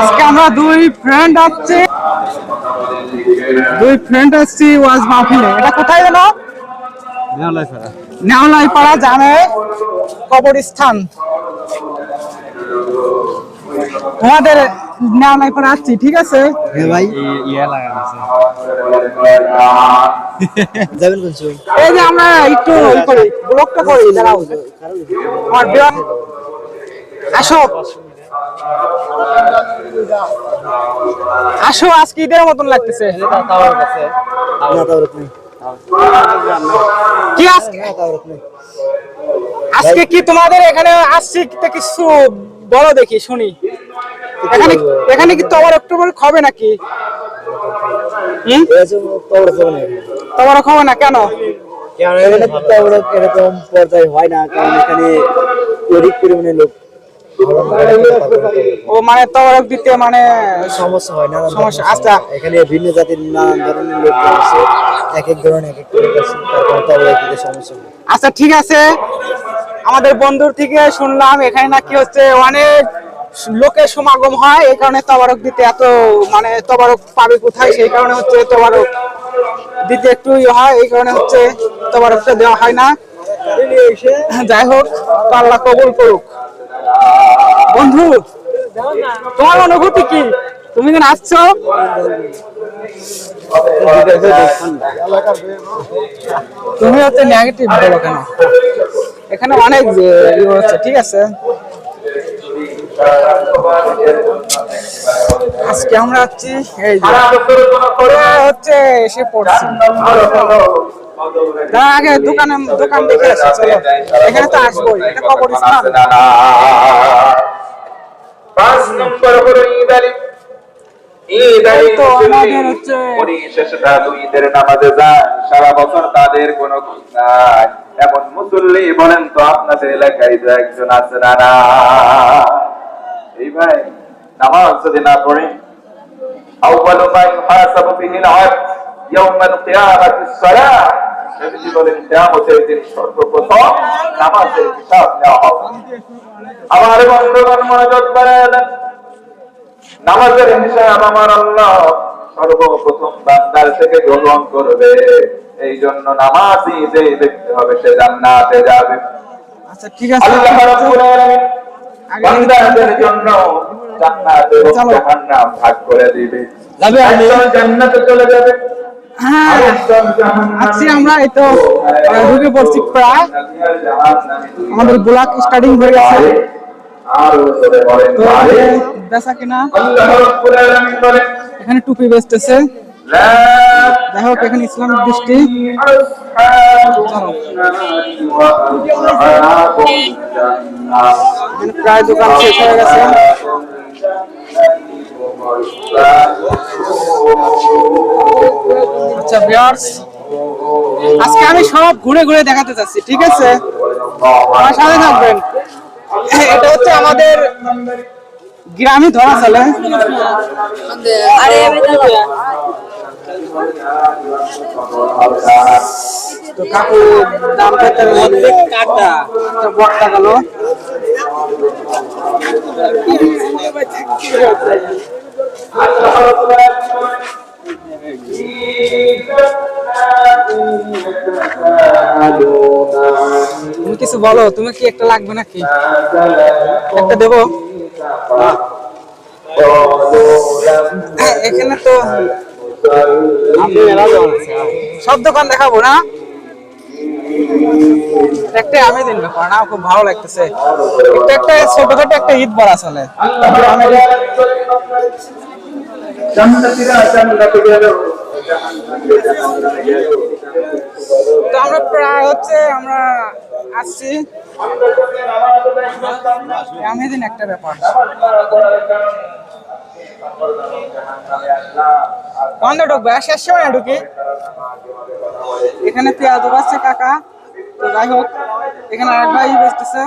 আজকে আমরা দুই ফ্রেন্ড আসছি। দুই ফ্রেন্ড আসছি ওয়াজ মাহফিলে। এটা কোথায় যেন? নেওলাই পাড়া জানে। কবরস্থান। তোমাদের নেওলাই পাড়া আসছি ঠিক আছে? ভাই। কোন সময়? এই যে আমরা একটু করি। ব্লকটা করি দাঁড়াও আমার বিরাট আসো। আসো আজকে ঈদের মতন লাগতেছে। কি আজকে? আজকে কি তোমাদের এখানে আসছি কিছু বলো দেখি শুনি। এখানে এখানে কি তোমার অক্টোবর হবে নাকি? তোমার হবে না কেন? কারণ এখানে তাওয়ার এরকম পর্যায়ে হয় না কারণ এখানে অধিক পরিমাণে লোক। ও মানে তবরক দিতে মানে সমস্যা হয় না সমস্যা, আচ্ছা। এখানে ভিন্ন জাতির নানান ধরনের লোক আছে এক এক ধরনের এক এক লোক আছে দিতে সমস্যা হয় আচ্ছা ঠিক আছে। আমাদের বন্ধুর থেকে শুনলাম এখানে নাকি হচ্ছে অনেক লোকের সমাগম হয় এই কারণে তবারক দিতে এত মানে তবারক পাবে কোথায়? সেই কারণে হচ্ছে তবারক দিতে একটু ইয়ে হয় এই কারণে হচ্ছে দেওয়া হয় না। যাই হোক করুক। বন্ধু, তোমার অনুভূতি কি? তুমি যেন তুমি হচ্ছে নেগেটিভ বলো কেন? এখানে অনেক হচ্ছে, ঠিক আছে? আজকে আমরা হচ্ছি এই হচ্ছে, এসে পড়ছি। আগে দোকানে দোকান দেখে আসি চলো। এখানে তো আসবোই এটা কবরস্থান পাঁচ নম্বর হলো যায় সারা বছর তাদের কোনো খোঁজ নাই। এমন মুসল্লি বলেন তো আপনাদের এলাকায় যে একজন আছে না এই ভাই নামাজ যদি না পড়ে ইউহাসাবু বিহিল আবদ ইয়াউমাল কিয়ামাতি সালাহ নবীজি বলেন কিয়ামতের দিন সর্বপ্রথম নামাজের হিসাব নেওয়া হবে। আমার বন্ধুগণ মনোযোগ বাড়ালেন নামাজের হিসাব আমার আল্লাহ সর্বপ্রথম বান্দার থেকে গ্রহণ করবে। এই জন্য নামাজই যে দেখতে হবে সে জান্নাতে যাবে। আচ্ছা ঠিক আছে। আল্লাহ রাব্বুল আলামিন বান্দাদের জন্য জান্নাত এবং জাহান্নাম ভাগ করে দিবে। যাবে একজন জান্নাতে চলে যাবে। হ্যাঁ। আছি আমরা এই তো আমাদের স্টার্টিং হয়ে এখানে টুপি বেচতেছে। যাই হোক, এখানে ইসলামিক দৃষ্টি। প্রায় দোকান শেষ হয়ে গেছে। আচ্ছা ভিউয়ার্স আজকে আমি সব ঘুরে ঘুরে দেখাতে চাচ্ছি ঠিক আছে? আমার সাথে থাকবেন। এটা হচ্ছে আমাদের গ্রামে ধরা চলে তো কাকু দাম পেতে কাটা। বটটা গেল। তুমি কিছু বলো তুমি কি একটা লাগবে নাকি? একটা দেবো? হ্যাঁ, এখানে তো সব দোকান দেখাবো না? ব্যাপার, না? খুব ভালো লাগতেছে। একটা একটা ছোটখাটো একটা আসলে তো আমরা প্রায় হচ্ছে, আমরা আসছি। একটা ব্যাপার। ঢুকবে শেষ সময় ঢুকি। এখানে পেঁয়াজ বাসছে কাকা। তো যাই হোক, এখানে আরেক ভাই বেচতেছে।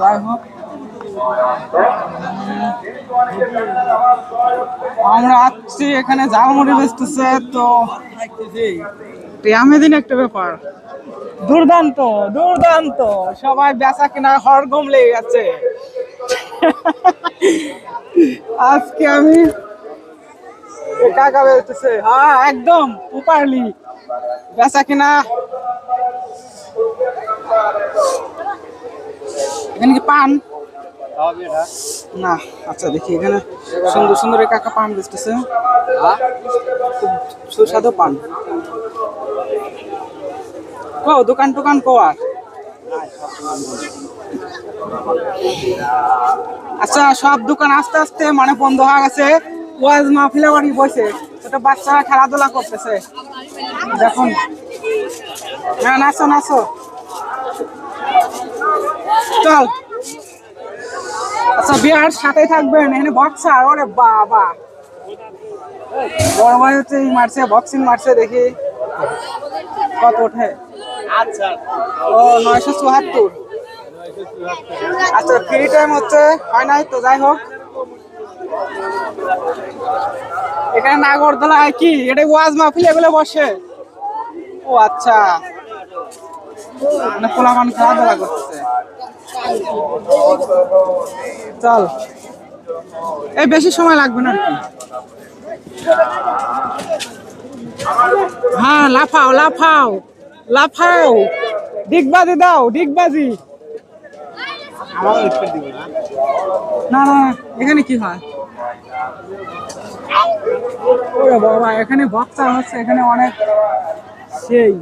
যাই হোক। আমরা আসছি, এখানে ঝালমুড়ি বেচতেছে। তো আমি দিন একটা ব্যাপার। দুর্দান্ত দুর্দান্ত। সবাই বেচা কিনা হরগম লেগে গেছে। আজকে আমি এ কাকা বেচতেছে হ্যাঁ একদম উপারলি বেচা কিনা। এখানে কি পান? না আচ্ছা দেখি এখানে সুন্দর সুন্দর কাকা পান বেচতেছে। সুস্বাদু পান কো দোকান টোকান কো আর? আচ্ছা সব দোকান আস্তে আস্তে মানে বন্ধ হয়ে গেছে। ওয়াজ মাহফিলে বাড়ি বসে ছোট বাচ্চারা খেলাধুলা করতেছে। দেখুন। হ্যাঁ নাচো নাচো। চল। আচ্ছা বিয়ার সাথে থাকবেন এখানে বক্সার ওরে বাবা। বড় ভাই হচ্ছে এই মারছে বক্সিং মারছে দেখি কত ওঠে। ও নয়শো চুয়াত্তর। আচ্ছা ফ্রি টাইম হচ্ছে হয় নাই তো যাই হোক। এখানে নাগরদোলায় কি? এটা ওয়াজ মাহফিল এগুলো বসে। ও আচ্ছা। মানে পোলামান খেলাধুলা করতেছে। চল। এই বেশি সময় লাগবে না। হ্যাঁ লাফাও লাফাও লাফাও। ডিগবাজি দাও, ডিগবাজি। না না এখানে কি হয়? ওরে বাবা, এখানে বক্সা হচ্ছে, এখানে অনেক সেই।